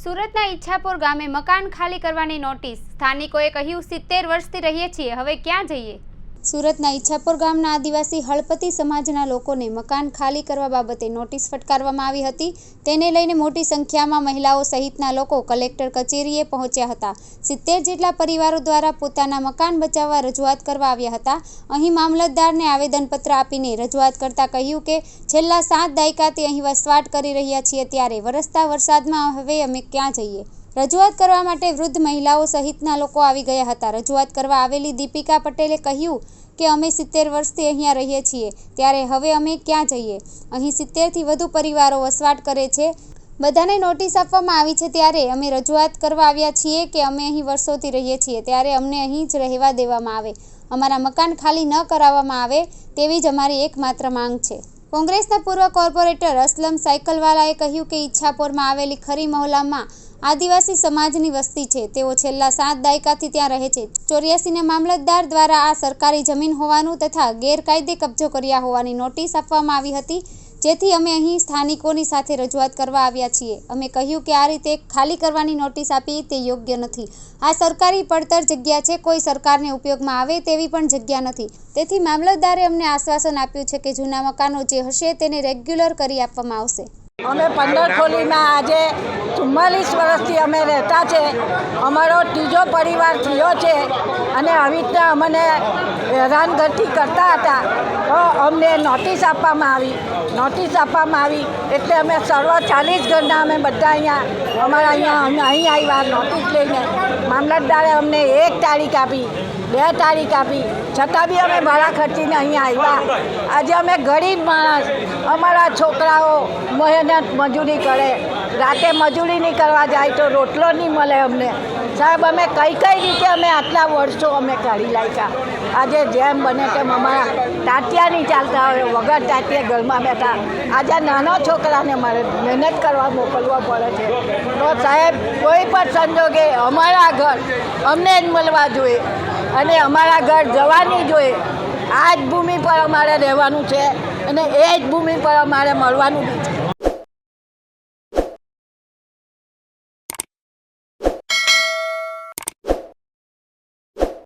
સુરતના ઈચ્છાપુર ગામે મકાન ખાલી કરવાની નોટિસ. સ્થાનિકોએ કહ્યું, સિત્તેર વર્ષથી રહીએ છીએ. હવે ક્યાં જઈએ? સુરતના ઈચ્છાપુર ગામના આદિવાસી હળપતિ સમાજના લોકોને મકાન ખાલી કરવા બાબતે નોટિસ ફટકારવામાં આવી હતી. તેને લઈને મોટી સંખ્યામાં મહિલાઓ સહિતના લોકો કલેક્ટર કચેરીએ પહોંચ્યા હતા. સિત્તેર જેટલા પરિવારો દ્વારા પોતાના મકાન બચાવવા રજૂઆત કરવા આવ્યા હતા. અહીં મામલતદારને આવેદનપત્ર આપીને રજૂઆત કરતા કહ્યું કે, છેલ્લા સાત દાયકાથી અહીં વસવાટ કરી રહ્યા છીએ ત્યારે વરસતા વરસાદમાં હવે અમે ક્યાં જઈએ? રજૂઆત કરવા માટે વૃદ્ધ મહિલાઓ સહિતના લોકો આવી ગયા હતા. રજૂઆત કરવા આવેલી દીપિકા પટેલે કહ્યું કે, અમે સિત્તેર વર્ષથી અહીંયા રહીએ છીએ. ત્યારે હવે અમે ક્યાં જઈએ? અહીં સિત્તેરથી વધુ પરિવારો વસવાટ કરે છે. બધાને નોટિસ આપવામાં આવી છે ત્યારે અમે રજૂઆત કરવા આવ્યા છીએ કે, અમે અહીં વર્ષોથી રહીએ છીએ. ત્યારે અમને અહીં જ રહેવા દેવામાં આવે. અમારા મકાન ખાલી ન કરાવવામાં આવે તેવી જ અમારી એકમાત્ર માંગ છે. કોંગ્રેસના પૂર્વ કોર્પોરેટર અસલમ સાયકલવાલાએ કહ્યું કે ઈચ્છાપોરમાં આવેલી ખરી મહોલ્લામાં આદિવાસી સમાજની વસ્તી છે. તેઓ છેલ્લા સાત દાયકાથી ત્યાં રહે છે. ચોર્યાસીના મામલતદાર દ્વારા આ સરકારી જમીન હોવાનું તથા ગેરકાયદે કબજો કર્યા હોવાની નોટિસ આપવામાં આવી હતી. જેથી અમે અહીં સ્થાનિકોની સાથે રજૂઆત કરવા આવ્યા છીએ. અમે કહ્યું કે આ રીતે ખાલી કરવાની નોટિસ આપી તે યોગ્ય નથી. આ સરકારી પડતર જગ્યા છે. કોઈ સરકારને ઉપયોગમાં આવે તેવી પણ જગ્યા નથી. તેથી મામલતદારે અમને આશ્વાસન આપ્યું છે કે જૂના મકાનો જે હશે તેને રેગ્યુલર કરી આપવામાં આવશે. અમે પંદર ખોલીમાં આજે ચુમ્માલીસ વર્ષથી અમે રહેતા છે. અમારો ત્રીજો પરિવાર થયો છે અને આવી રીતના અમને હેરાનગતિ કરતા હતા. તો અમને નોટિસ આપવામાં આવી. નોટિસ આપવામાં આવી એટલે અમે સર્વ ચાલીસ ઘરના અમે બધા અહીંયા અમારા અહીંયા અમે અહીં આવ્યા, નોટિસ લઈને. મામલતદારે અમને એક તારીખ આપી, બે તારીખ આપી. છતાં બી અમે ભાડા ખર્ચીને અહીંયા આવ્યા. આજે અમે ગરીબ માણસ. અમારા છોકરાઓ મહેનત મજૂરી કરે. રાતે મજૂરી નહીં કરવા જાય તો રોટલો નહીં મળે અમને. સાહેબ, અમે કઈ કઈ રીતે અમે આટલા વર્ષો અમે કાઢી લાગ્યા. આજે જેમ બને તેમ અમારા તાટિયા નહીં ચાલતા હોય, વગર તાટિયા ઘરમાં બેઠા. આજે નાનો છોકરાને મારે મહેનત કરવા મોકલવા પડે છે. તો સાહેબ, કોઈ પણ સંજોગે અમારા ઘર અમને જ મળવા જોઈએ અને અમારા ઘર જવાની જોઈએ. આ જ ભૂમિ પર અમારે રહેવાનું છે અને એ જ ભૂમિ પર અમારે મળવાનું છે.